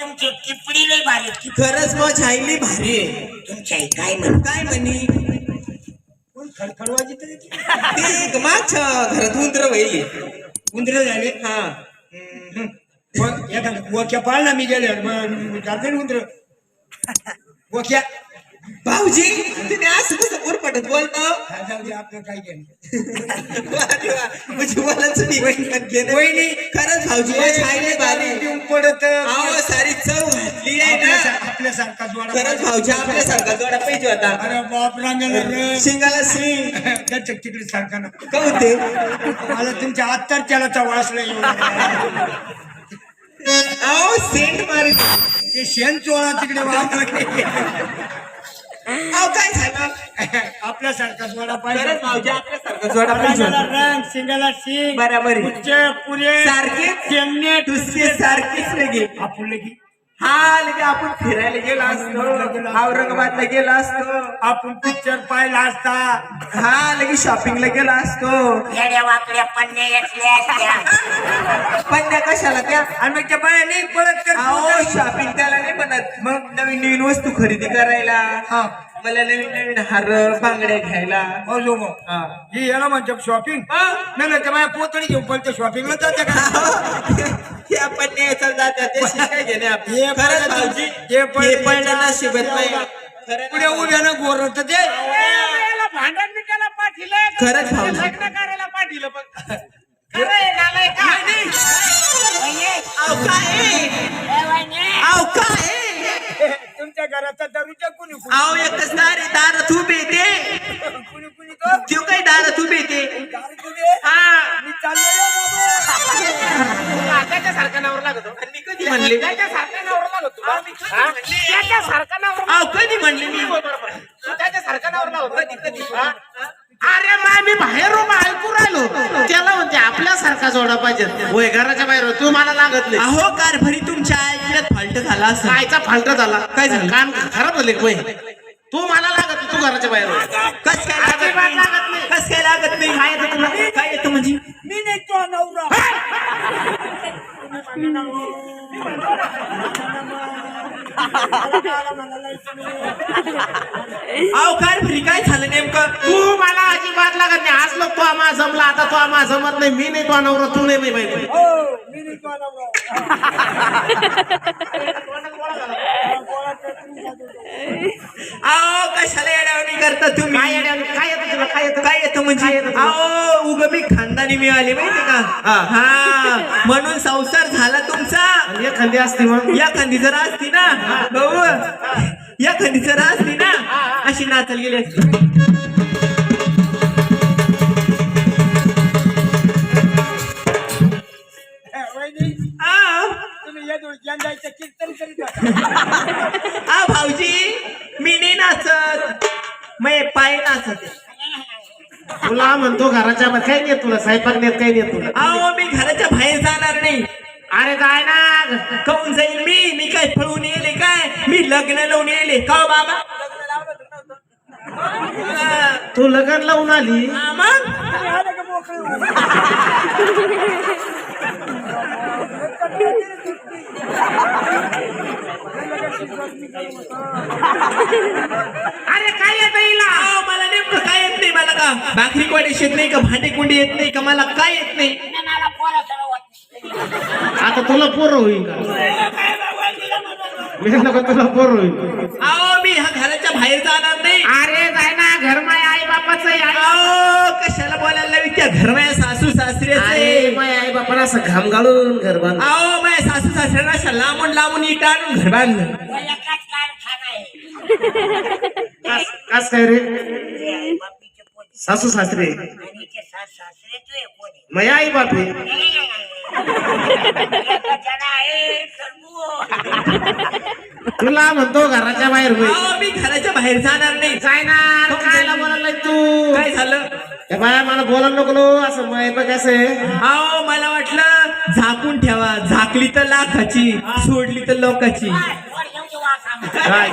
तुमची टिपडी लई भारी टिप- खरंच मग छाईली भारी आहे. तुमची आई काय म्हण काय म्हणी? कोण खडखडवाजी तरी ते मागच्या घरात उंदर व्हायली. उंदरे झाले? हा. मग एखादं वक्या पाळला मी गेले मग जाते ना उंदर. वक्या. भाऊजी तुम्ही असं कसं पोरपटत बोलता? आपलं काय. म्हणजे मला वहिनी. खरंच भाऊजी भारी पडत सारी चव घातली आहे ना. आपल्यासारखा जोडा खरंच भाऊजी आपल्यासारखा जोडा पाहिजे होता. अरे बाप रांगाला. शिंगाला सिंग तिकडे सारखा ना. का होते? मला तुमच्या आत्ताच त्याला नाही अहो सेंट मारी ते शेण चोळा तिकडे वापरले अहो काय झालं? आपल्यासारखा खरंच पाहिजे. भाऊजी आपल्यासारखा जोडा पाहिजे. रंगाला होता रंग बराबर आहे. पुरे दुसरे सारखेच लगे आपण लगी हा लगे आपण फिरायला गेलो असतो. औरंगाबादला गेलो असतो. आपण पिक्चर पाहिला असता. हा लगे शॉपिंगला गेलो असतो. येड्या वाकड्या पन्ने घेतल्या असत्या. पण त्या कशाला त्या? आणि मग त्या बाया नाही पळत कर अहो शॉपिंग त्याला नाही म्हणत. मग नवीन नवीन वस्तू खरेदी करायला. हा. मला नवीन नवीन हार बांगड्या घ्यायला. हो जो मग? हा. ही याला म्हणतो शॉपिंग नाही नाही त्या बाया पोतळी घेऊन पळते शॉपिंगला जाते का? हे आपण न्यायचं जात्या ते शिकाय घेणे आपण हे खरंच पळलं- भाऊजी हे हे पळलं- पडलं नशिबात नाही. पुढे उभ्यानं गोरत ते भांडण बिकायला पाठीलं खरंच भाऊजी. लग्न करायला पाठीलं पण. खरंय नालाय का? अहो काय अहो काय तुमच्या घराचा दरुच्या कुणी कुणी? अहो एकच दार दारात उभे ते. कुणी कुणी तो? त्यो काही दारात उभे ते? दारू कुणी? हा. मी चाललो. त्याच्या सारखा नवर लागतो. आणि कधी म्हणले? त्याच्या सारखा नवर लागतो. मी कधी म्हणले? त्याच्या सारखा नवर कधी म्हणले मी? त्याच्या सारखा नवर लागतो. कधी कधी मा मी बाहेर उभा ऐकू राहिलो त्याला म्हणते आपल्यासारखा जोडा पाहिजे. होय घराच्या बाहेर तू मला लागत नाही अहो कारभारी तुमच्या ऐकण्यात फाल्ट झाला असं कायचा फालट झाला. काय झालं? कान खराब झाले होय. तू मला लागत नाही, तू घराच्या बाहेर होय. कस काय लागत अजिबात नाही? लागत नाही. कस काय लागत नाही? काय येतं तुला? काय येतं म्हणजे? मी नाही तो नवरा. अहो कारभारी काय झालं नेमकं? तू मला अजिबात लागत नाही. आज लोक तो आम्हा जमला आता तो आम्हा जमत नाही. मी नाही तो नवरा तू नाही बाई बाई. हो मी नाही तो नवरा अहो कशाला येड्यावणी करता तुम्ही? काय येड्यावानी? काय येतं तुला? काय येतं? काय येतं म्हणजे? काय? अहो उग मी खानदानी मिळाली माहिती का? हा म्हणून संसार झाला तुमचा. आणि एखादी असते मग. या खांदी जर असती ना. भाऊ या खांदी जर असती ना. अशी नाचायला गेली असती. आ, तुम्ही येतो यंदाचं कीर्तन करीत होता. आ भाऊजी मी नाही नाचत. मै पाय नाचत. तुला म्हणतो घराच्या बाहेर काही नाही तुला? स्वयंपाक नेत काही नाही तुला? अहो मी घराच्या बाहेर जाणार नाही. अरे जाय ना काऊन जाईल मी? मी काय पळून येले काय? मी लग्न लावून येले. का हो बाबा? तू लग्न लावून आली? अरे काय येत मला नेमकं काय येत नाही मला का भाकरी कोडेश येत नाही का भांडी कुंडी येत नाही का मला काय येत नाही? आता तुला पोर होईल का? मी नको तुला पोर होईल अहो मी ह्या घराच्या बाहेर जाणार नाही. अरे जाय ना घर माय आई. बापाचं आहे. अहो कशाला बोलायला लावी? त्या घरमाया सासू अरे सासऱ्याचे माय आई बापाला असं घाम घालून घर बांध अहो माझ्या सासू सासऱ्यांना अशा लांबून लांबून इट आणून घर बांधलं. कस कस काय रे? सासू सासरे. मया आई बापे तुला म्हणतो घराच्या बाहेर होईल. अहो मी घराच्या बाहेर जाणार नाही. जाय ना कायला बोलायला तू? काय झालं? ए बाया मला बोलायला नको लो, असं माय बघ कसं आहे अहो मला वाटलं झाकून ठेवा. झाकली तर लाखाची सोडली तर लोकाची. काय?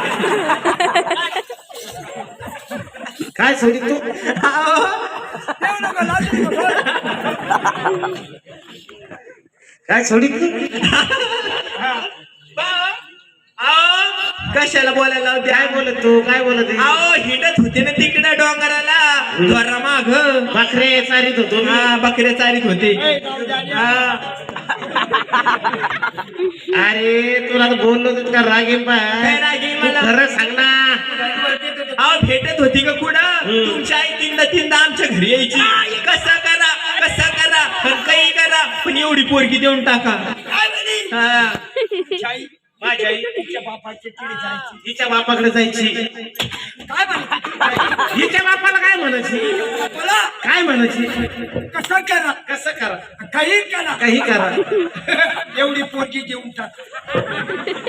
काय? सोडी तू? अहो, येऊ नका, लाजू नका. काय सोडी? तू बा- कशाला बोलायला लावते? काय बोलत तू? काय बोलत आहे? अहो हिंडत होते ना तिकडे डोंगराला द्वारा माग बकरे चारीत होतो मी. हा बकऱ्या चारीत होते. हा. अरे तुला तर बोललो होतो का काय रागीन तू मला? खरं सांग ना. अहो भेटत होती का कुठं? तुमच्या आई तीनदा तीनदा आमच्या घरी यायची. कसं पोरगी देऊन टाका. काय म्हणे? हा. आई माझी आई तिच्या बापाची तिकडे जायची. हिच्या बापाकडे जायची. काय हिच्या बापाला काय म्हणायची? बोला. काय म्हणायची? कसं करा? कसं करा? काही करा. काही करा. एवढी पोरगी देऊन टाक.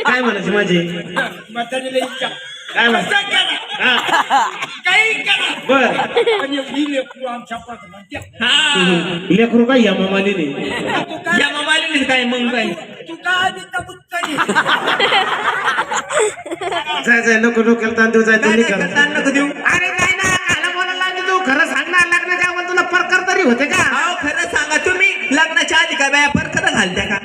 काय म्हणायची माझी? म्हातारीला इच्छा. काय म्हण कसं करा. हा. काही करा. बर. पण एवढी लेकरू आमच्या पाठीमागे द्या. हा. लेकरू काय या तू काय या मामाने काय मग काय तू काय आधी तबुत्तरी जाय जाय नको डोक्याला तांदूळ जाय काय तुम्ही करा. नको देऊ. अरे काय ना काला बोलायला लागली तू. खरं सांग ना लग्नाच्या अगोदर तुला परकर तरी होते का अहो खरं सांगा तुम्ही लग्नाच्या आधी काय बाया पर खरं घालत्या का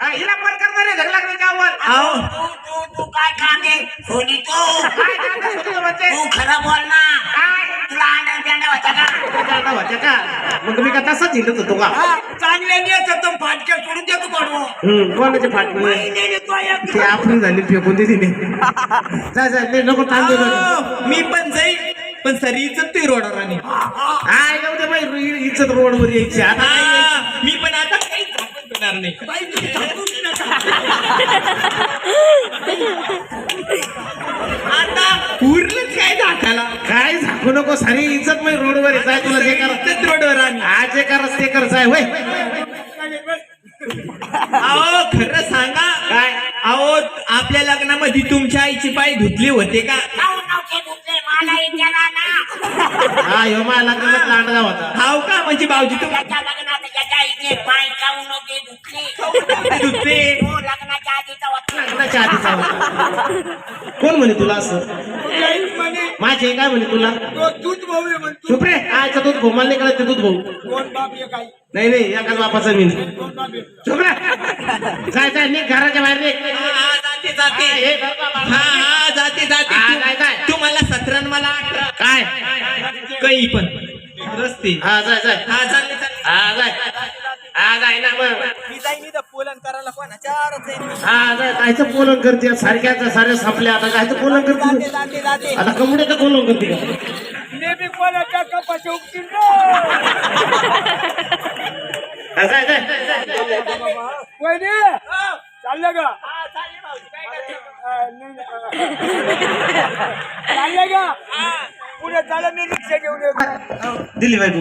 हा, हिला परकर तरी घरी लग्नाच्या अगोदर अहो तू तू तू काय कांदे सोनी तू काय काय सुचलं म्हणजे? तू खरं बोल ना तुला अंडा पेंडा होता का होत्या का? मग मी का तसाच हिंडत होतो का? चांगल्या नेत तो फाटक्या सोडून देतो हम्म, कोणाचे फाटले ते आपण झाली फेकून जाय नाही, नको तांदूळ. अहो, मी पण जाईल पण सरी इज्जत तुही रोडावर आणि. हा येऊ दे बाई रि- इज्जत रोडवर यायची. आता काय? यायची? हा, मी पण आता काही थांबत होणार नाही. बाई तुम्ही थांबूच नका. आता उरलंच काय दाखाला काय झाकू नको सारी इज्जत मी रोडवर आहे. जाय तुला जे हा जे कर ते कर होय. अहो खरं सांगा. काय? अहो आपल्या लग्नामध्ये तुमच्या आईची पाय धुतले होते का? हा ह्यो माझ्या लग्नात लांडगा होता. हाव का? म्हणजे भाऊजी तुम त्याच्या लग्नात त्याच्या इथे पाय खाऊ नव्हते धुतले. धुतले. तो लग्नाच्या होता लग्नाच्या आधीचा होता. कोण म्हणे तुला असं? माझे काय म्हणे तुला? तो दूध भाऊ आहे म्हणतो चुप रे आयचं दूध भाऊ मला नाही कळत ते दूध भाऊ. कोण बाप आहे काय नाही नाही एकाच बापाचा मी. कोण बाप आहे चुप रे. जाय जाय निघ घराच्या बाहेर निघ. हा, हा, जाते जाते. हा, हे. हा हा जाते जाते. हा, तू- काय, काय? तुम्हाला सतरा आणि मला अठरा. काय? काही पण. रस्ते हा जाय जाय. हा चालले चालले हा जाय. हा जाय ना मग मी जाईन. हा जाय कायचं पोलन करते सारख्याच सारे सापले आता कायचं पोलन करते. आता कमुड्याचं पोलन करते का? नेहमी कोणाच्या कपाशी उगतील जाय जाय वहिनी चाललं का? चाललं का? पुढे चाललं मी रिक्षा घेऊन दिली बाई